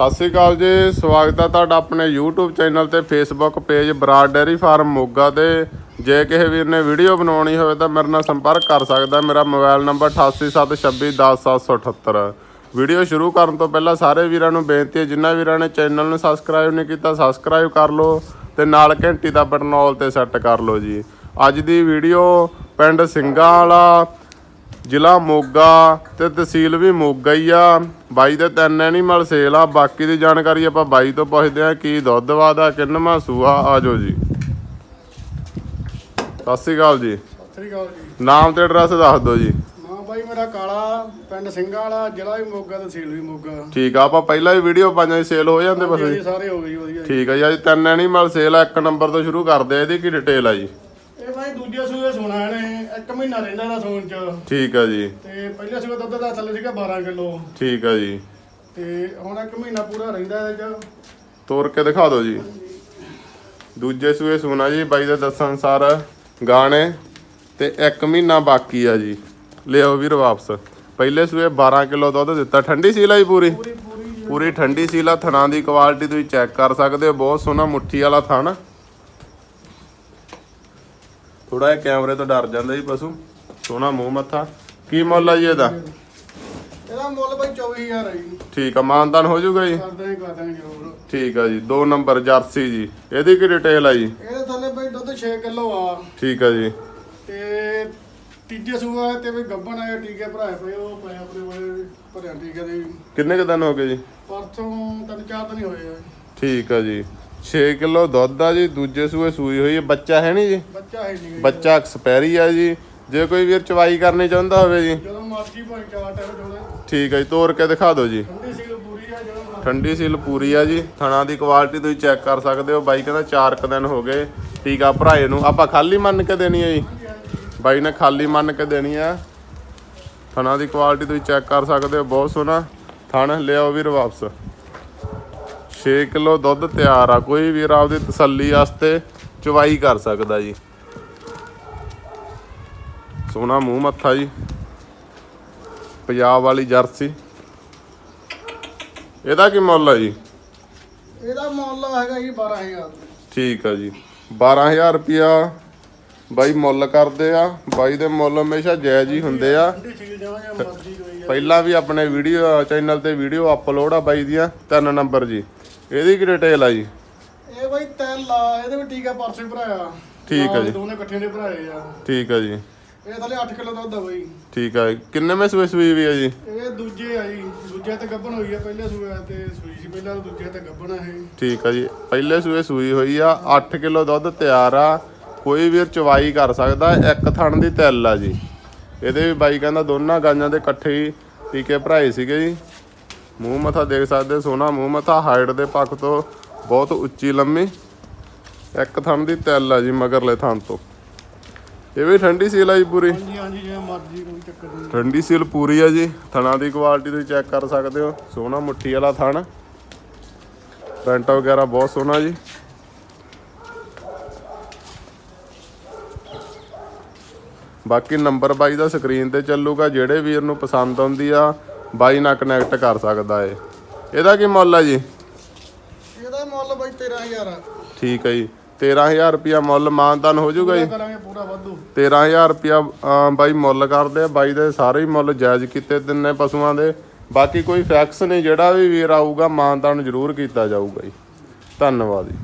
ਸਤਿ ਸ੍ਰੀ ਅਕਾਲ ਜੀ, ਸਵਾਗਤ ਹੈ ਤੁਹਾਡਾ ਆਪਣੇ YouTube ਚੈਨਲ ਤੇ Facebook page Brar dairy farm Moga ਤੇ। ਜੇ ਕਿਸੇ ਵੀਰ ਨੇ ਵੀਡੀਓ ਬਣਾਉਣੀ ਹੋਵੇ ਤਾਂ ਮੇਰੇ ਨਾਲ ਸੰਪਰਕ ਕਰ ਸਕਦਾ ਮੇਰਾ ਮੋਬਾਈਲ ਨੰਬਰ 8876210778 ਵੀਡੀਓ ਸ਼ੁਰੂ ਕਰਨ ਤੋਂ ਪਹਿਲਾਂ ਸਾਰੇ ਵੀਰਾਂ ਨੂੰ ਬੇਨਤੀ ਹੈ ਜਿਨ੍ਹਾਂ ਵੀਰਾਂ ਨੇ ਚੈਨਲ ਨੂੰ ਸਬਸਕ੍ਰਾਈਬ ਨਹੀਂ ਕੀਤਾ ਸਬਸਕ੍ਰਾਈਬ ਕਰ ਲਓ ਤੇ ਨਾਲ ਘੰਟੀ ਦਾ ਬਟਨ ਆਲ ਤੇ ਸੈੱਟ ਕਰ ਲਓ ਜੀ। ਅੱਜ ਦੀ ਵੀਡੀਓ ਪਿੰਡ ਸਿੰਘਾਂ ਵਾਲਾ ਜ਼ਿਲ੍ਹਾ ਮੋਗਾ ਤੇ ਤਹਿਸੀਲ ਵੀ ਮੋਗਾ ਹੀ ਆ। ਬਾਈ ਦੇ ਤਿੰਨ ਐਨੀਮਲ ਸੇਲ ਆ। ਬਾਕੀ ਦੀ ਜਾਣਕਾਰੀ ਆਪਾਂ ਬਾਈ ਤੋਂ ਪੁੱਛਦੇ ਆ ਕੀ ਦੁੱਧ ਵਾਦਾ ਕਿੰਨਵਾਂ ਸੂਆ ਆਜੋ ਜੀ। ਸਤਿ ਸ਼੍ਰੀ ਅਕਾਲ ਜੀ। ਸਤਿ ਸ੍ਰੀ ਅਕਾਲ ਜੀ। ਨਾਮ ਤੇ ਐਡਰੈਸ ਦੱਸ ਦਿਓ ਜੀ। ਮਾਂ ਬਾਈ ਮੇਰਾ ਕਾਲਾ ਪਿੰਡ ਸਿੰਘਾਂ ਵਾਲਾ ਜ਼ਿਲ੍ਹਾ ਵੀ ਮੋਗਾ ਤਹਿਸੀਲ ਵੀ ਮੋਗਾ। ਠੀਕ ਆ ਆਪਾਂ ਪਹਿਲਾਂ ਹੀ ਵੀਡੀਓ ਪਾਈਆਂ ਸੀ ਸੇਲ ਹੋ ਜਾਂਦੇ ਬਸ। ਜੀ ਸਾਰੇ ਹੋ ਗਏ ਜੀ ਵਧੀਆ। ਠੀਕ ਆ ਜੀ ਅੱਜ ਤਿੰਨ ਐਨੀਮਲ ਸੇਲ ਆ। ਇੱਕ ਨੰਬਰ ਤੋਂ ਸ਼ੁਰੂ ਕਰਦੇ ਆ ਇਹਦੀ ਕੀ ਡਿਟੇਲ ਆ ਜੀ? ਇਹ ਬਾਈ ਦੂਜੇ ਸੂਏ ਸੁਣਾ ਨੇ ਇੱਕ ਮਹੀਨਾ ਰਹਿੰਦਾ ਦਾ ਸੂਣ ਚ। ਠੀਕ ਆ ਜੀ। ਤੇ ਪਹਿਲੇ ਸੂਏ ਦੁੱਧ ਦਾ ਥੱਲੇ ਸੀਗਾ 12 ਕਿਲੋ। ਠੀਕ ਆ ਜੀ। ਤੇ ਹੁਣ ਇੱਕ ਮਹੀਨਾ ਪੂਰਾ ਰਹਿੰਦਾ ਇਹਦੇ ਚ। ਤੋਰ ਕੇ ਦਿਖਾ ਦਿਓ ਜੀ। ਦੂਜੇ ਸੂਏ ਸੁਣਾ ਜੀ ਬਾਈ ਦੇ ਦੱਸਣ ਅਨਸਾਰ ਗਾਣੇ ਤੇ 1 ਮਹੀਨਾ ਬਾਕੀ ਆ ਜੀ। ਲਿਓ ਵੀਰ ਵਾਪਸ। ਪਹਿਲੇ ਸੂਏ 12 ਕਿਲੋ ਦੁੱਧ ਦਿੱਤਾ। ਠੰਡੀ ਸੀਲ ਜੀ ਪੂਰੀ? ਪੂਰੀ ਠੰਡੀ ਸੀਲ ਥਣਾ ਦੀ ਕੁਆਲਿਟੀ ਤੁਸੀਂ ਚੈੱਕ ਕਰ ਸਕਦੇ ਹੋ। ਬਹੁਤ ਸੋਹਣਾ ਮੁੱਠੀ ਵਾਲਾ ਥਣ। ਥੋੜਾ ਜਿਹਾ ਕੈਮਰੇ ਤੋਂ ਡਰ ਜਾਂਦਾ ਜੀ ਪਸ਼ੂ ਸੋਹਣਾ ਮੂੰਹ ਮੱਥਾ। ਕੀ ਮੁੱਲ ਆ ਜੀ ਇਹਦਾ? ਇਹਦਾ ਮੁੱਲ ਬਾਈ 24000 ਹੈ ਜੀ। ਠੀਕ ਆ ਮਾਨਦਾਨ ਹੋ ਜਾਊਗਾ ਜੀ? ਕਰਦੇ ਹਾਂ ਕਰਦੇ ਹਾਂ ਜ਼ਰੂਰ। ਠੀਕ ਆ ਜੀ 2 ਨੰਬਰ ਜਰਸੀ ਜੀ। ਇਹਦੀ ਕੀ ਡਿਟੇਲ ਆ ਜੀ? ਇਹਦੇ ਥੱਲੇ ਬਾਈ ਦੁੱਧ 6 ਕਿਲੋ ਆ। ਠੀਕ ਆ ਜੀ। ਤੇ ਤੀਜੇ ਸੂਆ ਤੇ ਵੀ ਗੱਬਣ ਆਇਆ ਟੀਕੇ ਭਰਾਏ ਪਏ ਉਹ ਪਏ ਆਪਣੇ ਕੋਲੇ ਭਰਿਆ ਟੀਕੇ ਦੇ। ਕਿੰਨੇ ਕੁ ਦਿਨ ਹੋ ਗਏ ਜੀ? ਪਰਸੋਂ ਤਿੰਨ ਚਾਰ ਦਿਨ ਹੀ ਹੋਏ ਆ। ਠੀਕ ਆ ਜੀ। 6 ਕਿਲੋ ਦੁੱਧ ਆ ਜੀ ਦੂਜੇ ਸੂਏ ਸੂਈ ਹੋਈ ਹੈ ਬੱਚਾ ਹੈ ਨਹੀਂ ਜੀ? ਬੱਚਾ ਹੈ ਨਹੀਂ ਬੱਚਾ ਐਕਸਪੈਰੀ ਆ ਜੀ। ਜੇ ਕੋਈ ਵੀਰ ਚਵਾਈ ਕਰਨੀ ਚਾਹੁੰਦਾ ਹੋਵੇ ਜੀ। ਜਦੋਂ ਮਰਜ਼ੀ ਭਾਈ ਚਾਰ ਟਾਈਮ ਚੋਲੇ। ਠੀਕ ਆ ਜੀ ਤੋੜ ਕੇ ਦਿਖਾ ਦਿਓ ਜੀ। ਠੰਡੀ ਸੀਲ ਪੂਰੀ ਆ ਜਦੋਂ ਮਰਜ਼ੀ। ਠੰਡੀ ਸੀਲ ਪੂਰੀ ਆ ਜੀ। ਥਣਾ ਦੀ ਕੁਆਲਿਟੀ ਤੁਸੀਂ ਚੈੱਕ ਕਰ ਸਕਦੇ ਹੋ। ਬਾਈ ਕਹਿੰਦਾ 4 ਕ ਦਿਨ ਹੋ ਗਏ। ਟੀਕਾ ਭਰਾਏ ਨੂੰ। ਆਪਾਂ ਖਾਲੀ ਮੰਨ ਕੇ ਦੇਣੀ ਹੈ ਜੀ। ਬਾਈ ਨੇ ਖਾਲੀ ਮੰਨ ਕੇ ਦੇਣੀ ਆ। ਥਣਾ ਦੀ ਕੁਆਲਿਟੀ ਤੁਸੀਂ ਚੈੱਕ ਕਰ ਸਕਦੇ ਹੋ। ਬਹੁਤ ਸੋਹਣਾ ਥਣ। ਲਿਆਓ ਵੀਰ ਵਾਪਸ। 6 ਕਿਲੋ ਦੁੱਧ ਤਿਆਰ ਆ। ਕੋਈ ਵੀਰ ਆਪਦੀ ਤਸੱਲੀ ਵਾਸਤੇ ਚਵਾਈ ਕਰ ਸਕਦਾ ਜੀ। ਸੋਹਣਾ ਮੂੰਹ ਮੱਥਾ ਜੀ। ਪੰਜਾਬ ਵਾਲੀ ਜਰਸੀ। ਇਹਦਾ ਕੀ ਮੁੱਲ ਆ ਜੀ? ਇਹਦਾ ਮੁੱਲ ਹੈਗਾ ਜੀ 12000 ਠੀਕ ਆ ਜੀ। 12000 ਰੁਪਿਆ ਬਾਈ ਮੁੱਲ ਕਰਦੇ ਆ। ਬਾਈ ਦੇ ਮੁੱਲ ਹਮੇਸ਼ਾ ਜਾਇਜ਼ ਹੀ ਹੁੰਦੇ ਜਾਂ ਮਰਜ਼ੀ ਕੋਈ ਆ ਪਹਿਲਾਂ ਵੀ ਆਪਣੇ ਵੀਡੀਓ ਚੈਨਲ ਤੇ ਵੀਡੀਓ ਅਪਲੋਡ ਆ ਬਾਈ ਦੀਆਂ। ਤਿੰਨ ਨੰਬਰ ਜੀ। ਇਹਦੀ ਕੀ ਡਿਟੇਲ ਆ ਜੀ? ਇਹ ਬਾਈ ਤਿੰਨ ਲਾ ਇਹਦੇ ਵੀ ਟੀਕਾ ਪਰਸੇ ਭਰਾਇਆ। ਠੀਕ ਆ ਜੀ। ਦੋਨੇ ਇਕੱਠੇ ਦੇ ਭਰਾਏ ਆ। ਠੀਕ ਆ ਜੀ। ਇਹ ਥੱਲੇ 8 ਕਿਲੋ ਦੁੱਧ ਆ ਬਾਈ। ਠੀਕ ਆ ਕਿੰਨੇ ਮੈਂ ਸੂਏ ਸੂਈ ਵੀ ਆ ਜੀ? ਇਹ ਦੂਜੇ ਆ ਜੀ ਦੂਜੇ ਤੇ ਗੱਬਣ ਹੋਈ ਆ ਪਹਿਲੇ ਸੂਏ ਤੇ ਸੂਈ ਸੀ ਪਹਿਲਾਂ ਦੂਜੇ ਤੇ ਗੱਬਣ ਆ ਇਹ। ਠੀਕ ਆ ਜੀ। ਪਹਿਲੇ ਸੂਏ ਸੂਈ ਹੋਈ ਆ 8 ਕਿਲੋ ਦੁੱਧ ਤਿਆਰ ਆ। ਕੋਈ ਵੀਰ ਚਵਾਈ ਕਰ ਸਕਦਾ ਇੱਕ ਥਣ ਦੀ ਤਿਲ ਆ ਜੀ। ਇਹਦੇ ਵੀ ਬਾਈ ਕਹਿੰਦਾ ਦੋਨਾਂ ਗਾਈਆਂ ਦੇ ਇਕੱਠੇ ਹੀ ਟੀਕੇ ਭਰਾਏ ਸੀਗੇ ਜੀ। ਮੂੰਹ ਮੱਥਾ ਦੇਖ ਸਕਦੇ ਸੋਹਣਾ ਮੂੰਹ ਮੱਥਾ ਹਾਈਟ ਦੇ ਪੱਖ ਤੋਂ ਬਹੁਤ ਉੱਚੀ ਲੰਮੀ। ਇੱਕ ਥਣ ਦੀ ਤਿਲ ਆ ਜੀ ਮਗਰਲੇ ਥਣ ਤੋਂ। ਇਹ ਵੀ ਠੰਡੀ ਸੀਲ ਆ ਜੀ ਪੂਰੀ? ਹਾਂਜੀ ਹਾਂਜੀ ਜਿਵੇਂ ਮਰਜ਼ੀ ਕੋਈ ਚੱਕਰ ਨਹੀਂ। ਠੰਡੀ ਸੀਲ ਪੂਰੀ ਆ ਜੀ। ਥਣਾ ਦੀ ਕੁਆਲਿਟੀ ਤੁਸੀਂ ਚੈੱਕ ਕਰ ਸਕਦੇ ਹੋ। ਸੋਹਣਾ ਮੁੱਠੀ ਵਾਲਾ ਥਣ। ਪ੍ਰਿੰਟ ਵਗੈਰਾ ਬਹੁਤ ਸੋਹਣਾ ਜੀ। ਬਾਕੀ ਨੰਬਰ ਬਾਈ ਦਾ ਸਕਰੀਨ ਤੇ ਚੱਲੂਗਾ। ਜਿਹੜੇ ਵੀਰ ਨੂੰ ਪਸੰਦ ਆਉਂਦੀ ਆ ਬਾਈ ਨਾਲ ਕਨੈਕਟ ਕਰ ਸਕਦਾ ਏ। ਇਹਦਾ ਕੀ ਮੁੱਲ ਆ ਜੀ? ਇਹਦਾ ਮੁੱਲ ਬਾਈ 13000 ਆ। ਠੀਕ ਹੈ ਜੀ। 13000 ਰੁਪਿਆ ਮੁੱਲ ਮਾਨਦਾਨ ਹੋ ਜਾਊਗਾ ਜੀ। ਕਰਾਂਗੇ ਪੂਰਾ ਵਾਧੂ। 13000 ਰੁਪਿਆ ਬਾਈ ਮੁੱਲ ਕਰਦੇ ਆ। ਬਾਈ ਦੇ ਸਾਰੇ ਹੀ ਮੁੱਲ ਜਾਇਜ਼ ਕੀਤੇ ਤਿੰਨੇ ਪਸ਼ੂਆਂ ਦੇ। ਬਾਕੀ ਕੋਈ ਫੈਕਸ ਨਹੀਂ ਜਿਹੜਾ ਵੀ ਵੀਰ ਆਊਗਾ ਮਾਨਦਾਨ ਜ਼ਰੂਰ ਕੀਤਾ ਜਾਊਗਾ ਜੀ। ਧੰਨਵਾਦ ਜੀ।